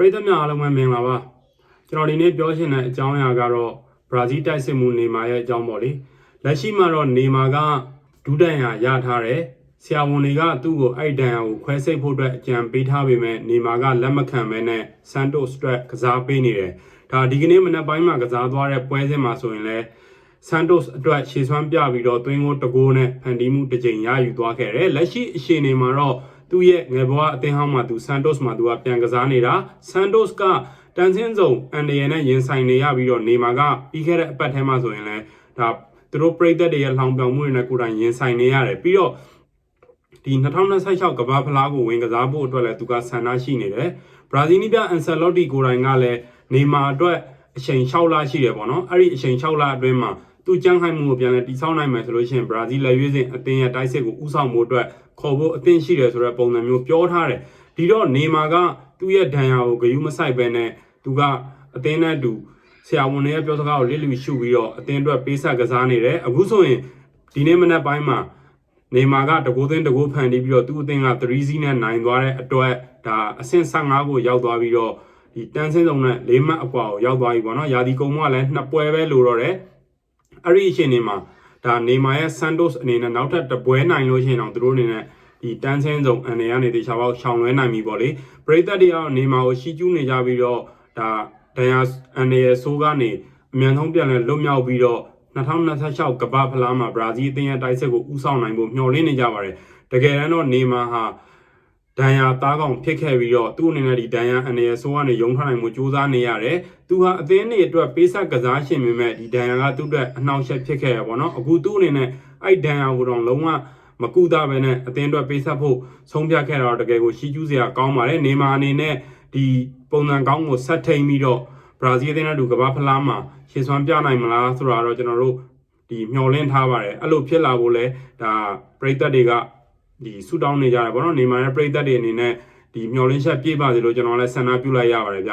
ပရိသတ်များအားလုံးပဲမင်္ဂလာပါကျွန်တော်ဒီနေ့ပြောချင်တဲ့အကြောင်းအရာကတော့ဘရာဇီးတိုက်စစ်မှုနေမာရဲ့အကြောင်းပေါ့လေလက်ရှိမှာတော့နေမာကဒူးတန်ရာရထားတယ်ဆရာဝန်တွေကသူ့ကိုအဲ့ဒန်ယာကိုခွဲစိတ်ဖို့အတွက်အကြံပေးထားပေမဲ့နေမာကလက်မခံဘဲနဲ့ဆန်တိုစ်အတွက်ကစားပေးနေတယ်ဒါဒီကနေ့မနက်ပိုင်းမှာကစားသွားတဲ့ပွဲစဉ်မှာဆိုရင်လည်းဆန်တိုစ်အတွက်ရှေ့ဆွမ်းပြပြီးတော့သွင်းကိုတကိုးနဲ့ဖန်တီးမှုတစ်ကြိမ်ရယူသွားခဲ့တယ်လက်ရှိအခြေအနေမှာတော့ သူ့ရဲ့ငယ်ဘဝအသင်းဟောင်းမှာသူဆန်တိုစ်မှာသူကပြန်ကစားနေတာဆန်တိုစ်ကတန်ဆင်းစုံအန်ဒီယန်နဲ့ရင်ဆိုင်နေရပြီးတော့နေမာကပြီးခဲ့တဲ့အပတ်ထဲမှာဆိုရင်လည်းဒါသူတို့ပြည်သက်တွေရဲ့လှောင်ပြောင်မှုတွေနဲ့ကိုယ်တိုင်ရင်ဆိုင်နေရတယ်ပြီးတော့ဒီ2026ကမ္ဘာဖလားကိုဝင်ကစားဖို့အတွက်လည်းသူကဆန္ဒရှိနေတယ်ဘရာဇီးနီးပြအန်ဆယ်လော့တီကိုယ်တိုင်ကလည်းနေမာအတွက်အချိန်6လရှိတယ်ပေါ့နော်အဲ့ဒီအချိန်6လအတွင်းမှာ သူကြမ်းခိုင်မှုကိုပြန်လဲတိစောက်နိုင်မယ်ဆိုလို့ရှိရင်ဘရာဇီးလက်ရွေးစင်အသင်းရဲ့တိုက်စစ်ကိုဥဆောင်မှုအတွက်ခေါ်ဖို့အသင့်ရှိတယ်ဆိုတဲ့ပုံစံမျိုးပြောထားတယ်ဒီတော့နေမာကသူ့ရဲ့ဒဏ်ရာကိုဂယုမဆိုင်ပဲနဲ့သူကအသင်းနဲ့အတူဆရာဝန်တွေရဲ့ပြောစကားကိုလစ်လျူရှုပြီးတော့အသင်းအတွက်ပေးဆက်ကစားနေတယ်အခုဆိုရင်ဒီနေ့မနက်ပိုင်းမှာနေမာကတကိုးသိန်းတကိုးဖန်တီးပြီးတော့သူ့အသင်းက3စီးနဲ့နိုင်သွားတဲ့အတွက်ဒါအဆင့်15ကိုရောက်သွားပြီးတော့ဒီတန်းစင်းစုံနဲ့၄မှတ်အကွာကိုရောက်သွားပြီပေါ့နော်။ယာဒီကုံမကလည်းနှစ်ပွဲပဲလိုတော့တယ်။ အဲ့ဒီအချိန်ဒီမှာဒါနေမာရဲ့ Santos အနေနဲ့နောက်ထပ်တပွဲနိုင်လို့ရှိရင်တော့သူတို့အနေနဲ့ဒီတန်းစင်းစုံအနေကနေတေချာပေါက်ရှောင်လွဲနိုင်ပြီပေါ့လေ။ပရိသတ်တွေကတော့နေမာကိုရှီကျူးနေကြပြီးတော့ဒါဒန်ယာအနေရဲ့ဆိုးကနေအမြန်ဆုံးပြန်လဲလွတ်မြောက်ပြီးတော့2026ကမ္ဘာဖလားမှာဘရာဇီးအသင်းရဲ့တိုက်စစ်ကိုဥဆောင်နိုင်ဖို့မျှော်လင့်နေကြပါတယ်။တကယ်တမ်းတော့နေမာဟာ ဒန်ယာသားကောင်ဖြစ်ခဲ့ပြီးတော့သူ့အနေနဲ့ဒီဒန်ယာအနေရဲ့ဆိုးကနေရုံထွက်နိုင်မှုစူးစမ်းနေရတယ်။သူဟာအသင်းတွေအတွက်ပေးဆက်ကစားရှင်ပေမဲ့ဒီဒန်ယာကသူ့အတွက်အနှောင့်အယှက်ဖြစ်ခဲ့ရပါတော့။အခုသူ့အနေနဲ့အဲ့ဒန်ယာကိုတော့လုံးဝမကူတာပဲနဲ့အသင်းအတွက်ပေးဆက်ဖို့ဆုံးဖြတ်ခဲ့တာတော့တကယ်ကိုရှီကျူးစရာကောင်းပါတယ်။နေမာအနေနဲ့ဒီပုံစံကောင်းကိုဆက်ထိန်ပြီးတော့ဘရာဇီးအသင်းနဲ့တူကမ္ဘာဖလားမှာရှေ့ဆွမ်းပြနိုင်မလားဆိုတာတော့ကျွန်တော်တို့ဒီမျှော်လင့်ထားပါတယ်အဲ့လိုဖြစ်လာဖို့လဲဒါပရိသတ်တွေက ဒီဆူတောင်းနေကြတယ်ဗောနော်နေမာနဲ့ပရိသတ်တွေအနေနဲ့ဒီမျှော်လင့်ချက်ပြည့်ပါစေလို့ကျွန်တော်လည်းဆန္ဒပြုလိုက်ရပါတယ်ဗျ